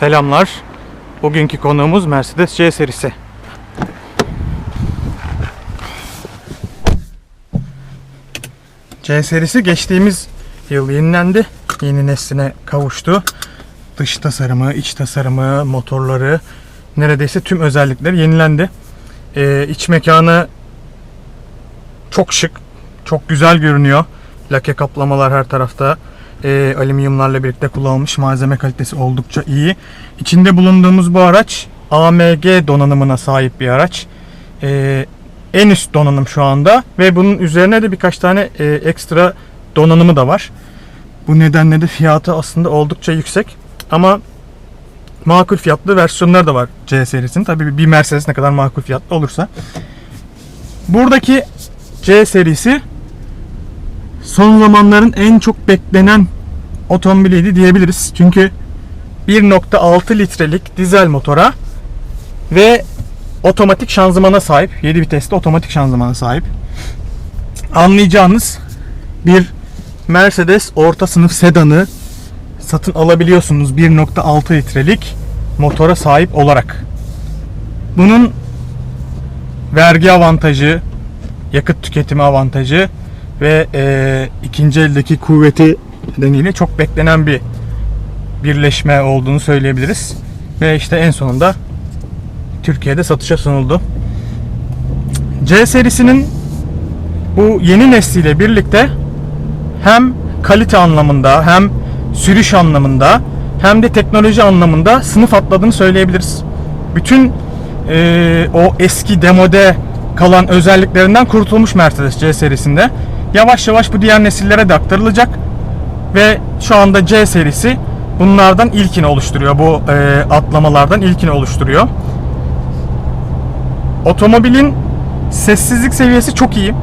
Selamlar. Bugünkü konuğumuz Mercedes C serisi. C serisi geçtiğimiz yıl yenilendi. Yeni nesline kavuştu. Dış tasarımı, iç tasarımı, motorları, neredeyse tüm özellikleri yenilendi. Ee, iç mekanı çok şık, çok güzel görünüyor. Lake kaplamalar her tarafta. Ee, alüminyumlarla birlikte kullanılmış malzeme kalitesi oldukça iyi. İçinde bulunduğumuz bu araç AMG donanımına sahip bir araç. Ee, en üst donanım şu anda ve bunun üzerine de birkaç tane e, ekstra donanımı da var. Bu nedenle de fiyatı aslında oldukça yüksek ama makul fiyatlı versiyonları da var C serisinin. Tabii bir Mercedes ne kadar makul fiyatlı olursa. Buradaki C serisi son zamanların en çok beklenen otomobiliydi diyebiliriz. Çünkü 1.6 litrelik dizel motora ve otomatik şanzımana sahip. 7 vitesli otomatik şanzımana sahip. Anlayacağınız bir Mercedes orta sınıf sedanı satın alabiliyorsunuz 1.6 litrelik motora sahip olarak. Bunun vergi avantajı, yakıt tüketimi avantajı ve e, ikinci eldeki kuvveti nedeniyle çok beklenen bir birleşme olduğunu söyleyebiliriz. Ve işte en sonunda Türkiye'de satışa sunuldu. C serisinin bu yeni nesliyle birlikte hem kalite anlamında hem sürüş anlamında hem de teknoloji anlamında sınıf atladığını söyleyebiliriz. Bütün e, o eski demode kalan özelliklerinden kurtulmuş Mercedes C serisinde. Yavaş yavaş bu diğer nesillere de aktarılacak ve şu anda C serisi bunlardan ilkini oluşturuyor. Bu e, atlamalardan ilkini oluşturuyor. Otomobilin sessizlik seviyesi çok iyi.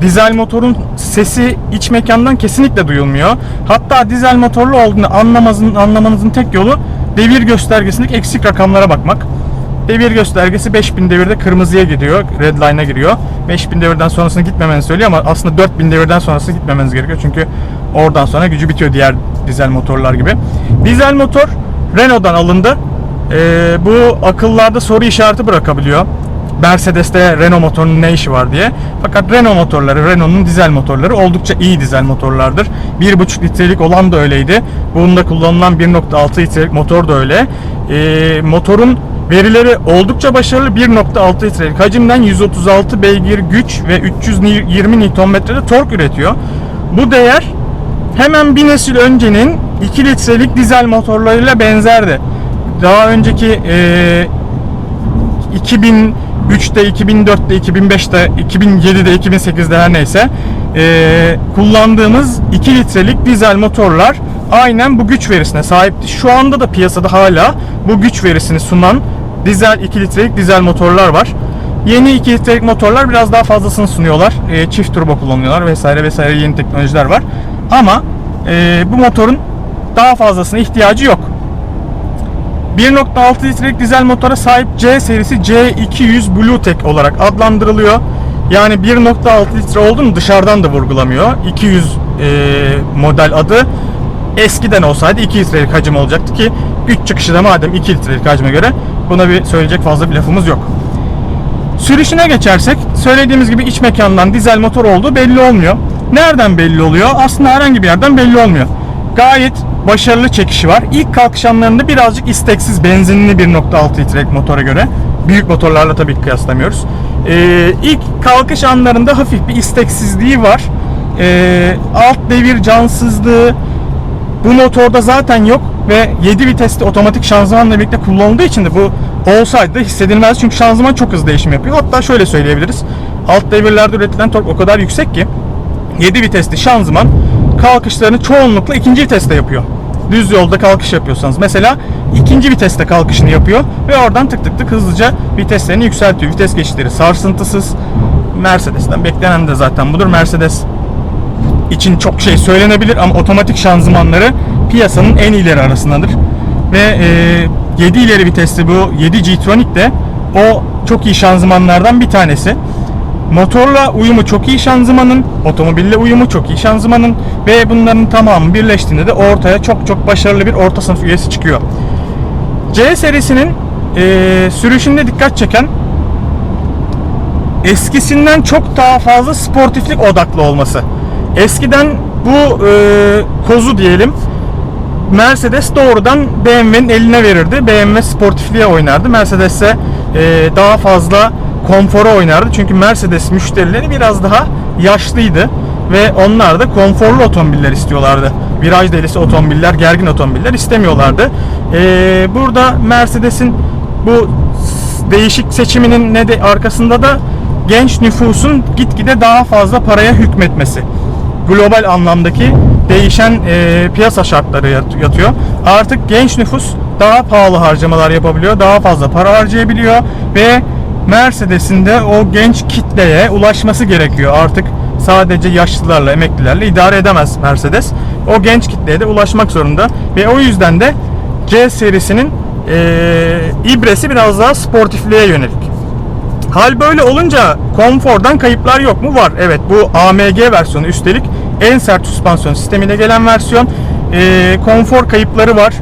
Dizel motorun sesi iç mekandan kesinlikle duyulmuyor. Hatta dizel motorlu olduğunu anlamanızın, anlamanızın tek yolu devir göstergesindeki eksik rakamlara bakmak. Devir göstergesi 5000 devirde kırmızıya gidiyor, red line'a giriyor. 5000 devirden sonrasını gitmemenizi söylüyor ama aslında 4000 devirden sonrasını gitmemeniz gerekiyor. Çünkü oradan sonra gücü bitiyor diğer dizel motorlar gibi. Dizel motor Renault'dan alındı. Ee, bu akıllarda soru işareti bırakabiliyor. Mercedes'te Renault motorunun ne işi var diye. Fakat Renault motorları, Renault'un dizel motorları oldukça iyi dizel motorlardır. 1.5 litrelik olan da öyleydi. Bunda kullanılan 1.6 litrelik motor da öyle. Ee, motorun verileri oldukça başarılı. 1.6 litrelik hacimden 136 beygir güç ve 320 Nm'de tork üretiyor. Bu değer hemen bir nesil öncenin 2 litrelik dizel motorlarıyla benzerdi. Daha önceki e, 2003'te, 2004'te, 2005'te, 2007'de, 2008'de her neyse e, kullandığımız 2 litrelik dizel motorlar aynen bu güç verisine sahipti. Şu anda da piyasada hala bu güç verisini sunan dizel 2 litrelik dizel motorlar var. Yeni 2 litrelik motorlar biraz daha fazlasını sunuyorlar. E, çift turbo kullanıyorlar vesaire vesaire yeni teknolojiler var. Ama e, bu motorun daha fazlasına ihtiyacı yok. 1.6 litrelik dizel motora sahip C serisi C200 Bluetech olarak adlandırılıyor. Yani 1.6 litre olduğunu dışarıdan da vurgulamıyor. 200 e, model adı eskiden olsaydı 2 litrelik hacim olacaktı ki 3 çıkışı da madem 2 litrelik hacme göre buna bir söyleyecek fazla bir lafımız yok. Sürüşüne geçersek söylediğimiz gibi iç mekandan dizel motor olduğu belli olmuyor. Nereden belli oluyor? Aslında herhangi bir yerden belli olmuyor. Gayet başarılı çekişi var. İlk kalkış anlarında birazcık isteksiz benzinli 1.6 litrelik motora göre. Büyük motorlarla tabii ki kıyaslamıyoruz. Ee, ilk kalkış anlarında hafif bir isteksizliği var. Ee, alt devir cansızlığı bu motorda zaten yok ve 7 vitesli otomatik şanzımanla birlikte kullanıldığı için de bu olsaydı da hissedilmez çünkü şanzıman çok hızlı değişim yapıyor. Hatta şöyle söyleyebiliriz. Alt devirlerde üretilen tork o kadar yüksek ki 7 vitesli şanzıman kalkışlarını çoğunlukla ikinci viteste yapıyor. Düz yolda kalkış yapıyorsanız mesela ikinci viteste kalkışını yapıyor ve oradan tık tık tık hızlıca viteslerini yükseltiyor. Vites geçişleri sarsıntısız. Mercedes'ten beklenen de zaten budur. Mercedes için çok şey söylenebilir ama otomatik şanzımanları piyasanın en iyileri arasındadır. Ve e, 7 ileri vitesli bu 7 G-Tronic de o çok iyi şanzımanlardan bir tanesi. Motorla uyumu çok iyi şanzımanın, otomobille uyumu çok iyi şanzımanın ve bunların tamamı birleştiğinde de ortaya çok çok başarılı bir orta sınıf üyesi çıkıyor. C serisinin e, sürüşünde dikkat çeken eskisinden çok daha fazla sportiflik odaklı olması. Eskiden bu e, kozu diyelim Mercedes doğrudan BMW'nin eline verirdi. BMW sportifliğe oynardı. Mercedes ise e, daha fazla konfora oynardı. Çünkü Mercedes müşterileri biraz daha yaşlıydı ve onlar da konforlu otomobiller istiyorlardı. Viraj delisi otomobiller, gergin otomobiller istemiyorlardı. E, burada Mercedes'in bu değişik seçiminin ne de arkasında da genç nüfusun gitgide daha fazla paraya hükmetmesi global anlamdaki değişen e, piyasa şartları yat- yatıyor. Artık genç nüfus daha pahalı harcamalar yapabiliyor, daha fazla para harcayabiliyor ve Mercedes'in de o genç kitleye ulaşması gerekiyor. Artık sadece yaşlılarla, emeklilerle idare edemez Mercedes. O genç kitleye de ulaşmak zorunda ve o yüzden de C serisinin e, ibresi biraz daha sportifliğe yönelik. Hal böyle olunca konfordan kayıplar yok mu? Var. Evet bu AMG versiyonu üstelik en sert süspansiyon sistemiyle gelen versiyon. Ee, konfor kayıpları var.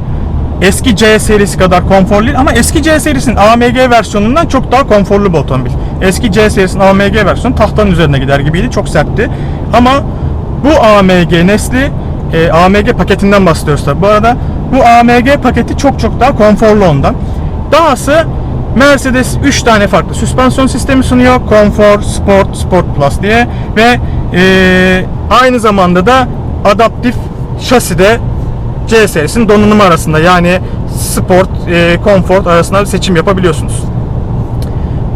Eski C serisi kadar konforlu değil ama eski C serisinin AMG versiyonundan çok daha konforlu bir otomobil. Eski C serisinin AMG versiyonu tahtanın üzerine gider gibiydi. Çok sertti. Ama bu AMG nesli e, AMG paketinden bahsediyoruz tabi. Bu arada bu AMG paketi çok çok daha konforlu ondan. Dahası Mercedes 3 tane farklı süspansiyon sistemi sunuyor. Comfort, Sport, Sport Plus diye ve e, aynı zamanda da adaptif şaside C serisinin donanımı arasında yani Sport, e, Comfort arasında seçim yapabiliyorsunuz.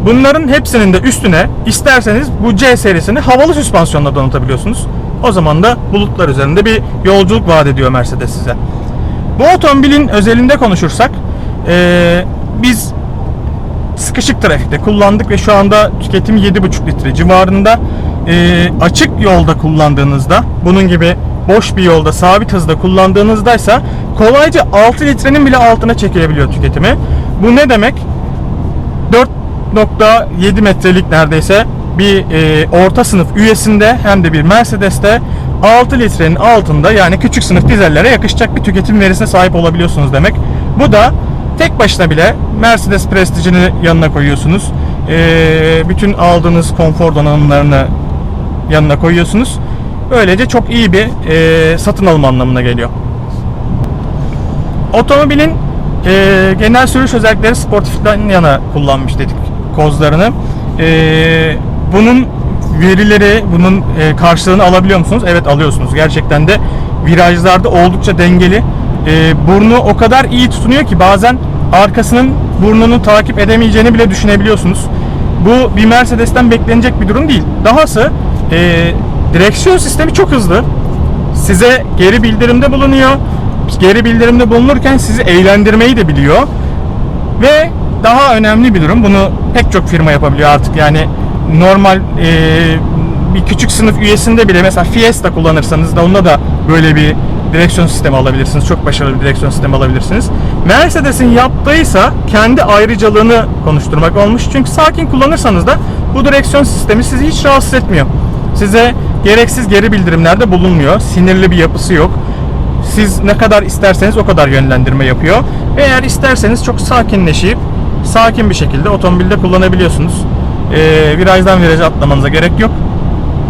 Bunların hepsinin de üstüne isterseniz bu C serisini havalı süspansiyonla donatabiliyorsunuz. O zaman da bulutlar üzerinde bir yolculuk vaat ediyor Mercedes size. Bu otomobilin özelinde konuşursak eee, biz sıkışık trafikte kullandık ve şu anda tüketim 7,5 litre civarında. Eee, açık yolda kullandığınızda bunun gibi boş bir yolda sabit hızda kullandığınızdaysa kolayca 6 litrenin bile altına çekilebiliyor tüketimi. Bu ne demek? 4.7 metrelik neredeyse bir e, orta sınıf üyesinde hem de bir Mercedes'te 6 litrenin altında yani küçük sınıf dizellere yakışacak bir tüketim verisine sahip olabiliyorsunuz demek. Bu da tek başına bile Mercedes prestijini yanına koyuyorsunuz. E, bütün aldığınız konfor donanımlarını yanına koyuyorsunuz. Böylece çok iyi bir e, satın alma anlamına geliyor. Otomobilin e, genel sürüş özellikleri sportiften yana kullanmış dedik kozlarını. E, bunun verileri, bunun e, karşılığını alabiliyor musunuz? Evet alıyorsunuz. Gerçekten de virajlarda oldukça dengeli. E, burnu o kadar iyi tutunuyor ki bazen arkasının burnunu takip edemeyeceğini bile düşünebiliyorsunuz. Bu bir Mercedes'ten beklenecek bir durum değil. Dahası e, direksiyon sistemi çok hızlı size geri bildirimde bulunuyor. Geri bildirimde bulunurken sizi eğlendirmeyi de biliyor. Ve daha önemli bir durum. Bunu pek çok firma yapabiliyor artık. Yani normal e, bir küçük sınıf üyesinde bile mesela Fiesta kullanırsanız da onda da böyle bir direksiyon sistemi alabilirsiniz. Çok başarılı bir direksiyon sistemi alabilirsiniz. Mercedes'in yaptığıysa kendi ayrıcalığını konuşturmak olmuş. Çünkü sakin kullanırsanız da bu direksiyon sistemi sizi hiç rahatsız etmiyor. Size gereksiz geri bildirimlerde bulunmuyor. Sinirli bir yapısı yok. Siz ne kadar isterseniz o kadar yönlendirme yapıyor. Eğer isterseniz çok sakinleşip sakin bir şekilde otomobilde kullanabiliyorsunuz. Ee, virajdan viraja atlamanıza gerek yok.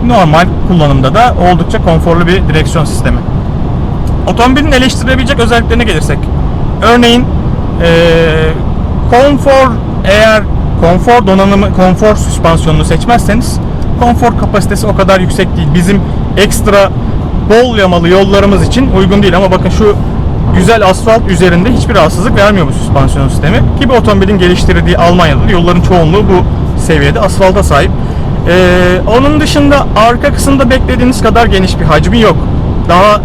Normal kullanımda da oldukça konforlu bir direksiyon sistemi. Otomobilin eleştirilebilecek özelliklerine gelirsek. Örneğin ee, konfor eğer konfor donanımı, konfor süspansiyonunu seçmezseniz konfor kapasitesi o kadar yüksek değil. Bizim ekstra bol yamalı yollarımız için uygun değil ama bakın şu güzel asfalt üzerinde hiçbir rahatsızlık vermiyor bu süspansiyon sistemi. Ki bu otomobilin geliştirdiği Almanya'da da yolların çoğunluğu bu seviyede asfalta sahip. Ee, onun dışında arka kısımda beklediğiniz kadar geniş bir hacmi yok. Daha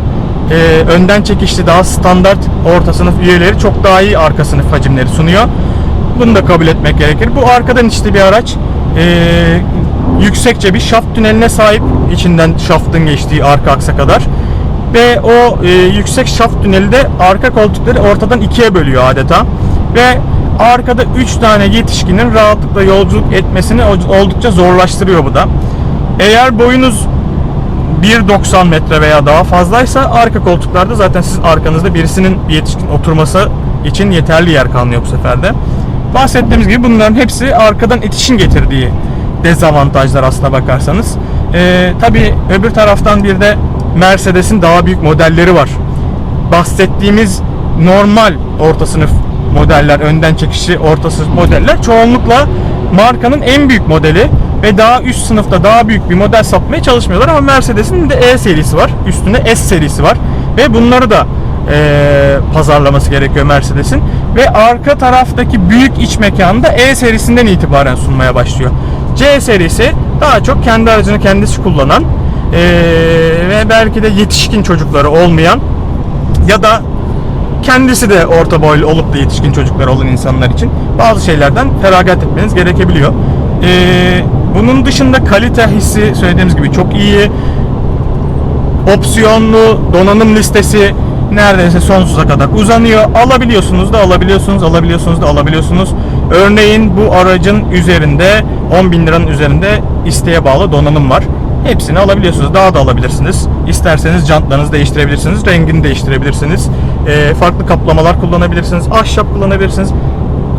e, önden çekişli, daha standart orta sınıf üyeleri çok daha iyi arka sınıf hacimleri sunuyor. Bunu da kabul etmek gerekir. Bu arkadan içli bir araç. Ee, yüksekçe bir şaft tüneline sahip içinden şaftın geçtiği arka aksa kadar ve o e, yüksek şaft tüneli de arka koltukları ortadan ikiye bölüyor adeta ve arkada 3 tane yetişkinin rahatlıkla yolculuk etmesini oldukça zorlaştırıyor bu da. Eğer boyunuz 1.90 metre veya daha fazlaysa arka koltuklarda zaten sizin arkanızda birisinin bir yetişkin oturması için yeterli yer kalmıyor bu sefer de. Bahsettiğimiz gibi bunların hepsi arkadan itişin getirdiği dezavantajlar aslına bakarsanız. Ee, Tabi öbür taraftan bir de Mercedes'in daha büyük modelleri var. Bahsettiğimiz normal orta sınıf modeller, önden çekişli orta sınıf modeller çoğunlukla markanın en büyük modeli ve daha üst sınıfta daha büyük bir model satmaya çalışmıyorlar ama Mercedes'in de E serisi var. Üstünde S serisi var ve bunları da eee, pazarlaması gerekiyor Mercedes'in ve arka taraftaki büyük iç mekanı da E serisinden itibaren sunmaya başlıyor. C serisi daha çok kendi aracını kendisi kullanan eee, ve belki de yetişkin çocukları olmayan ya da kendisi de orta boylu olup da yetişkin çocukları olan insanlar için bazı şeylerden feragat etmeniz gerekebiliyor. Ee, bunun dışında kalite hissi söylediğimiz gibi çok iyi. Opsiyonlu donanım listesi neredeyse sonsuza kadar uzanıyor. Alabiliyorsunuz da alabiliyorsunuz, alabiliyorsunuz da alabiliyorsunuz. Örneğin bu aracın üzerinde 10 bin liranın üzerinde isteğe bağlı donanım var. Hepsini alabiliyorsunuz. Daha da alabilirsiniz. İsterseniz jantlarınızı değiştirebilirsiniz. Rengini değiştirebilirsiniz. Ee, farklı kaplamalar kullanabilirsiniz. Ahşap kullanabilirsiniz.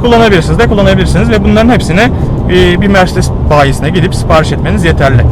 Kullanabilirsiniz de kullanabilirsiniz. Ve bunların hepsini e, bir Mercedes bayisine gidip sipariş etmeniz yeterli.